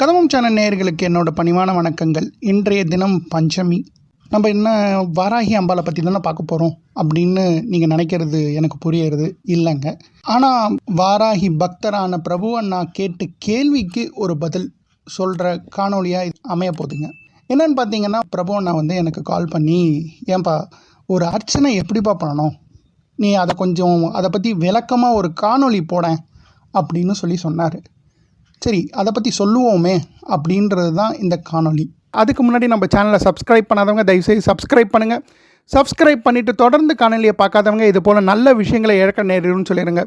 கதமம் channel நேயர்களுக்கு என்னோட பணிவான வணக்கங்கள். இன்றைய தினம் பஞ்சமி. நம்ம என்ன வாராகி அம்பாளை பற்றி தானே பார்க்க போகிறோம் அப்படின்னு நீங்கள் நினைக்கிறது எனக்கு புரியுறது இல்லைங்க. ஆனால் வாராகி பக்தரான பிரபு அண்ணா கேட்டு கேள்விக்கு ஒரு பதில் சொல்கிற காணொளியாக அமைய போதுங்க. என்னென்னு பார்த்தீங்கன்னா பிரபு அண்ணா வந்து எனக்கு கால் பண்ணி ஏன்பா ஒரு அர்ச்சனை எப்படிப்பா பண்ணணும்? நீ அதை கொஞ்சம் அதை பற்றி விளக்கமாக ஒரு காணொளி போட அப்படின்னு சொல்லி சொன்னார். சரி அதை பற்றி சொல்லுவோமே அப்படின்றது தான் இந்த காணொளி. அதுக்கு முன்னாடி நம்ம சேனலை சப்ஸ்கிரைப் பண்ணாதவங்க தயவுசெய்து சப்ஸ்கிரைப் பண்ணுங்கள் சப்ஸ்கிரைப் பண்ணிவிட்டு தொடர்ந்து காணொலியை பார்க்காதவங்க இது போல் நல்ல விஷயங்களை இழக்க நேரிடும்னு சொல்லிடுங்க.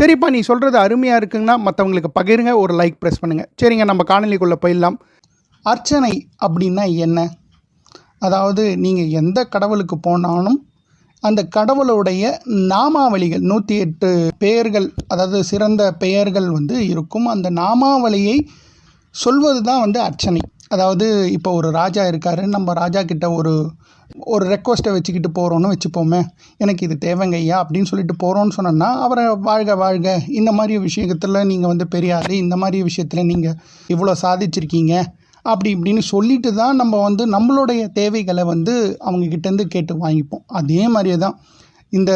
சரிப்பா நீ சொல்கிறது அருமையாக இருக்குங்கன்னா மற்றவங்களுக்கு பகிருங்க ஒரு லைக் ப்ரெஸ் பண்ணுங்கள் சரிங்க நம்ம காணொலிக்குள்ளே போயிடலாம். அர்ச்சனை அப்படின்னா என்ன? அதாவது நீங்கள் எந்த கடவுளுக்கு போனாலும் அந்த கடவுளுடைய நாமாவளிகள் நூற்றி எட்டு பெயர்கள் அதாவது சிறந்த பெயர்கள் வந்து இருக்கும். அந்த நாமாவளியை சொல்வது தான் வந்து அர்ச்சனை. அதாவது இப்போ ஒரு ராஜா இருக்கார் நம்ம ராஜா கிட்ட ஒரு ஒரு ரெக்வஸ்ட்டை வச்சுக்கிட்டு போகிறோன்னு வச்சுப்போமே எனக்கு இது தேவைங்க ஐயா அப்படின்னு சொல்லிட்டு போகிறோன்னு சொன்னோன்னா அவரை வாழ்க வாழ்க இந்த மாதிரி விஷயத்தில் நீங்கள் வந்து பெரியார் இந்த மாதிரி விஷயத்தில் நீங்கள் இவ்வளோ சாதிச்சிருக்கீங்க அப்படி இப்படின்னு சொல்லிட்டு தான் நம்ம வந்து நம்மளுடைய தேவைகளை வந்து அவங்கக்கிட்டேருந்து கேட்டு வாங்கிப்போம். அதே மாதிரியே தான் இந்த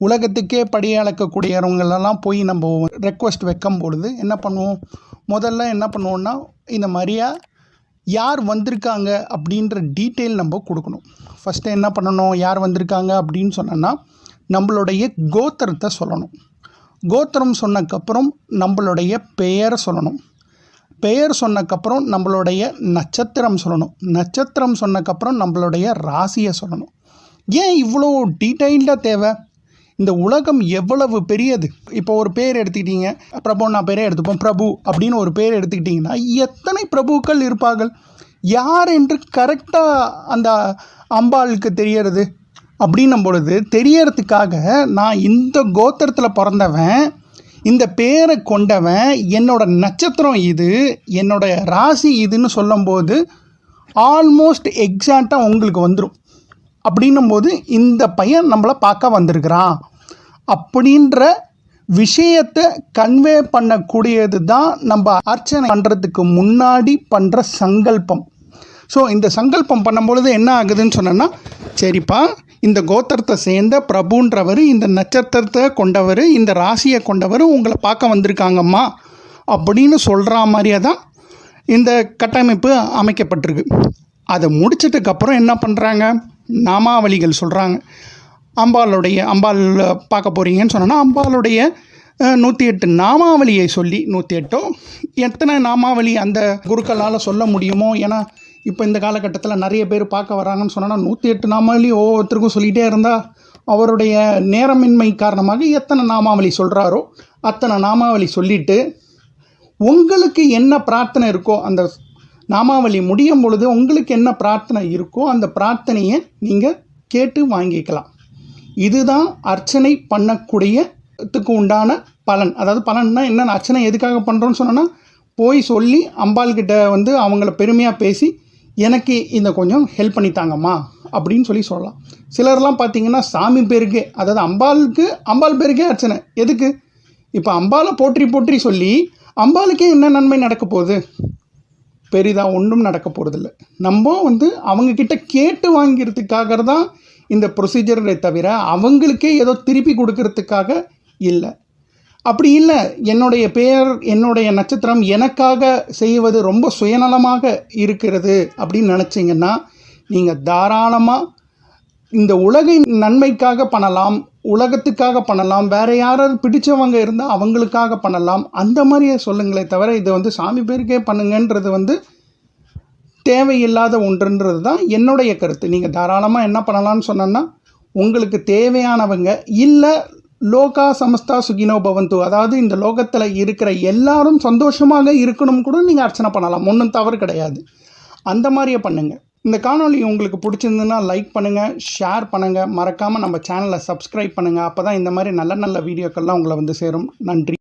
உலகத்துக்கே படியளக்கக்கூடியவங்களெல்லாம் போய் நம்ம ரெக்வஸ்ட் வைக்கும் பொழுது என்ன பண்ணுவோம்? முதல்ல என்ன பண்ணுவோன்னா இந்த மாதிரியா யார் வந்திருக்காங்க அப்படின்ற டீட்டெயில் நம்ம கொடுக்கணும். ஃபஸ்ட்டு என்ன பண்ணணும்? யார் வந்திருக்காங்க அப்படின்னு சொன்னோன்னா நம்மளுடைய கோத்திரத்தை சொல்லணும். கோத்திரம் சொன்னக்கப்புறம் நம்மளுடைய பெயரை சொல்லணும். பெயர் சொன்னக்கப்புறம் நம்மளுடைய நட்சத்திரம் சொல்லணும். நட்சத்திரம் சொன்னக்கப்புறம் நம்மளுடைய ராசியை சொல்லணும். ஏன் இவ்வளோ டீட்டெயில்டாக தேவை? இந்த உலகம் எவ்வளவு பெரியது? இப்போ ஒரு பேர் எடுத்துக்கிட்டீங்க. பிரபு நான் பேரே எடுத்துப்போம். பிரபு அப்படின்னு ஒரு பேர் எடுத்துக்கிட்டிங்கன்னா எத்தனை பிரபுக்கள் இருப்பார்கள்? யார் என்று கரெக்டாக அந்த அம்பாளுக்கு தெரியறது? அப்படின்னும் பொழுது தெரியறதுக்காக நான் இந்த கோத்திரத்தில் பிறந்தவன் இந்த பேரை கொண்டவன் என்னோட நட்சத்திரம் இது என்னோட ராசி இதுன்னு சொல்லும்போது ஆல்மோஸ்ட் எக்ஸாக்டாக உங்களுக்கு வந்துடும் அப்படின்னும் போது இந்த பையன் நம்மளை பார்க்க வந்திருக்கிறான். அப்படின்ற விஷயத்தை கன்வே பண்ணக்கூடியது தான் நம்ம அர்ச்சனை பண்ணுறதுக்கு முன்னாடி பண்ணுற சங்கல்பம். ஸோ இந்த சங்கல்பம் பண்ணும்பொழுது என்ன ஆகுதுன்னு சொன்னோன்னா சரிப்பா இந்த கோத்திரத்தை சேர்ந்த பிரபுன்றவர் இந்த நட்சத்திரத்தை கொண்டவர் இந்த ராசியை கொண்டவர் உங்களை பார்க்க வந்திருக்காங்கம்மா அப்படின்னு சொல்கிற மாதிரியே தான் இந்த கட்டமைப்பு அமைக்கப்பட்டிருக்கு. அதை முடிச்சதுக்கப்புறம் என்ன பண்ணுறாங்க நாமாவளிகள் சொல்கிறாங்க அம்பாளுடைய அம்பாள் பார்க்க போகிறீங்கன்னு சொன்னோன்னா அம்பாளுடைய நூற்றி எட்டு நாமாவளியை சொல்லி நூற்றி எட்டோ எத்தனை நாமாவளி அந்த குருக்களால் சொல்ல முடியுமோ? ஏன்னா இப்போ இந்த காலகட்டத்தில் நிறைய பேர் பார்க்க வராங்கன்னு சொன்னால் நூற்றி எட்டு நாமாவளி ஒவ்வொருத்தருக்கும் சொல்லிகிட்டே இருந்தால் அவருடைய நேரமின்மை காரணமாக எத்தனை நாமாவளி சொல்கிறாரோ அத்தனை நாமாவளி சொல்லிவிட்டு உங்களுக்கு என்ன பிரார்த்தனை இருக்கோ அந்த நாமாவளி முடியும் பொழுது உங்களுக்கு என்ன பிரார்த்தனை இருக்கோ அந்த பிரார்த்தனையை நீங்கள் கேட்டு வாங்கிக்கலாம். இதுதான் அர்ச்சனை பண்ணக்கூடியத்துக்கு உண்டான பலன். அதாவது பலன்னா என்ன அர்ச்சனை எதுக்காக பண்ணுறோன்னு சொன்னோன்னா போய் சொல்லி அம்பாள்கிட்ட வந்து அவங்கள பெருமையாக பேசி எனக்கு இந்த கொஞ்சம் ஹெல்ப் பண்ணித்தாங்கம்மா அப்படின்னு சொல்லி சொல்லலாம். சிலர்லாம் பார்த்தீங்கன்னா சாமி பேருக்கே அதாவது அம்பாளுக்கு அம்பாள் பேருக்கே அர்ச்சனை. எதுக்கு? இப்போ அம்பாலை போற்றி போற்றி சொல்லி அம்பாளுக்கே என்ன நன்மை நடக்க போகுது? பெரிதாக ஒன்றும் நடக்க போகிறதில்ல நம்ம வந்து அவங்கக்கிட்ட கேட்டு வாங்கிறதுக்காக தான் இந்த ப்ரொசீஜரை தவிர அவங்களுக்கே ஏதோ திருப்பி கொடுக்கறதுக்காக இல்லை. அப்படி இல்லை. என்னுடைய பெயர் என்னுடைய நட்சத்திரம் எனக்காக செய்வது ரொம்ப சுயநலமாக இருக்கிறது அப்படின்னு நினச்சிங்கன்னா நீங்கள் தாராளமாக இந்த உலகின் நன்மைக்காக பண்ணலாம் உலகத்துக்காக பண்ணலாம் வேறு யாராவது பிடிச்சவங்க இருந்தால் அவங்களுக்காக பண்ணலாம். அந்த மாதிரியே சொல்லுங்களே தவிர இதை வந்து சாமி பேருக்கே பண்ணுங்கன்றது வந்து தேவையில்லாத ஒன்றுன்றது தான் என்னுடைய கருத்து. நீங்கள் தாராளமாக என்ன பண்ணலாம்னு சொன்னோன்னா உங்களுக்கு தேவையானவங்க இல்லை லோகா சமஸ்தா சுகினோ பவந்து. அதாவது இந்த லோகத்தில் இருக்கிற எல்லாரும் சந்தோஷமாக இருக்கணும் கூட நீங்கள் அர்ச்சனை பண்ணலாம். ஒன்றும் தவறு கிடையாது. அந்த மாதிரியே பண்ணுங்கள் இந்த காணொளி உங்களுக்கு பிடிச்சிருந்ததுன்னா லைக் பண்ணுங்கள் ஷேர் பண்ணுங்கள் மறக்காமல் நம்ம சேனலை சப்ஸ்கிரைப் பண்ணுங்கள் அப்போ தான் இந்த மாதிரி நல்ல நல்ல வீடியோக்கள்லாம் உங்களை வந்து சேரும். நன்றி.